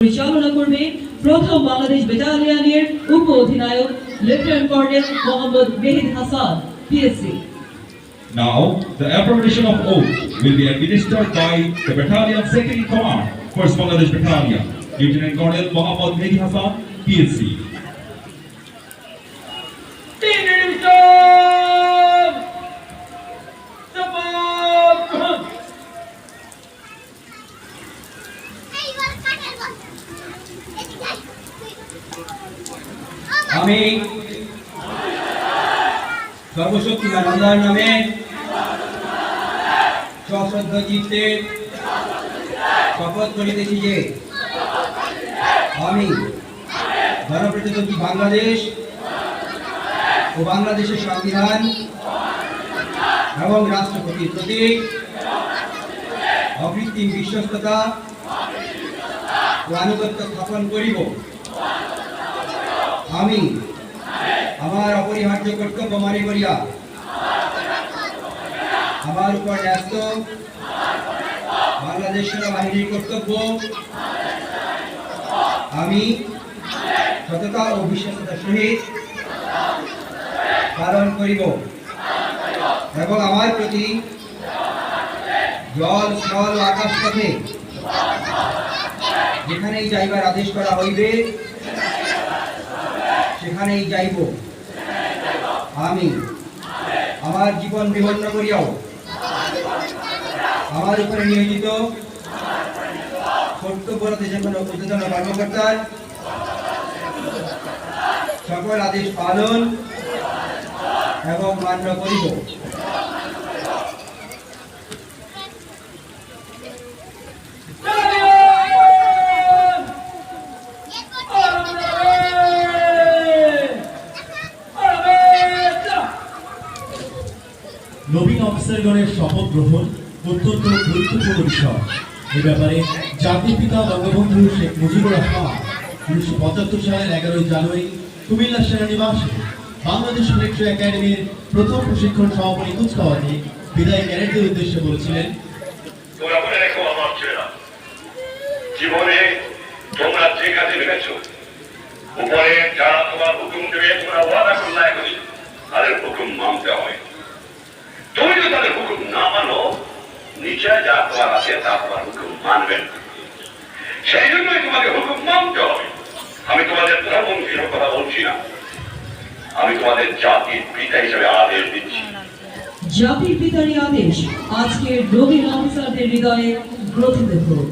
পরিচালনা করবে প্রথম বাংলাদেশ ব্যাটালিয়নের উপ অধিনায়ক lieutenant colonel Mohammad Mehedi Hasan PSC Now, the affirmation of oath will be administered by the battalion second in command, First Bangladesh Battalion, Lieutenant Colonel Mohammad Mehdi Hassan, PSC. আমি সর্বশক্তিমান আল্লাহর নামে সশ্রদ্ধ শপথ করিতেছি যে আমি গণপ্রজাতন্ত্রী বাংলাদেশ ও বাংলাদেশের সংবিধান এবং রাষ্ট্রপতির প্রতি অকৃত্রিম বিশ্বস্ততা আনুগত্য স্থাপন করিব। আমি আমার অপরিহার্য কর্তব্য মনে করিয়া আমার উপর ন্যস্ত বাংলাদেশ সেনাবাহিনীর কর্তব্য। আমি সততা ও বিশ্বাসতার সহিত পালন করিব এবং আমার প্রতি জল ও আকাশ, পথে যেখানেই যাইবার আদেশ করা হইবে, সেখানেই যাইব। আমি আমার জীবন বিপন্ন করিয়াও। আমার উপরে নিয়োজিত। কর্তব্যরত যে কোনো উদ্বোধন কর্মকর্তার সকল আদেশ পালন এবং মান্য করিব। নবীন অফিসারগণের শপথ গ্রহণ অত্যন্ত গুরুত্বপূর্ণ বিষয়। এ ব্যাপারে জাতির পিতা বঙ্গবন্ধু শেখ মুজিবুর রহমান উনিশশো পঁচাত্তর সালের এগারোই জানুয়ারি কুমিল্লা সেনানিবাসে বাংলাদেশ মিলিটারি একাডেমির প্রথম প্রশিক্ষণ সমাপনী কুচকাওয়াজে বিদায় ক্যাডেটদের উদ্দেশ্যে বলেছিলেন জীবনে তোমরা যে কাজে নেমেছ, উপরে যারা তোমার হুকুম দেবে, তোমরা ওয়াদা করলে তাদের হুকুম মানতে হয় তুমি যদি তাদের হুকুম না মানো নিচে যা তোমার আছে তা তোমার হুকুম মানবেন না। সেই জন্যই তোমাকে হুকুম মানতে হবে। আমি তোমাদের প্রধানমন্ত্রীর কথা বলছি না। আমি তোমাদের জাতির পিতা হিসেবে আদেশ দিচ্ছি। জাতির পিতারই আদেশ আজকের রবি অফিসারদের হৃদয়ে গ্রথিত হোক।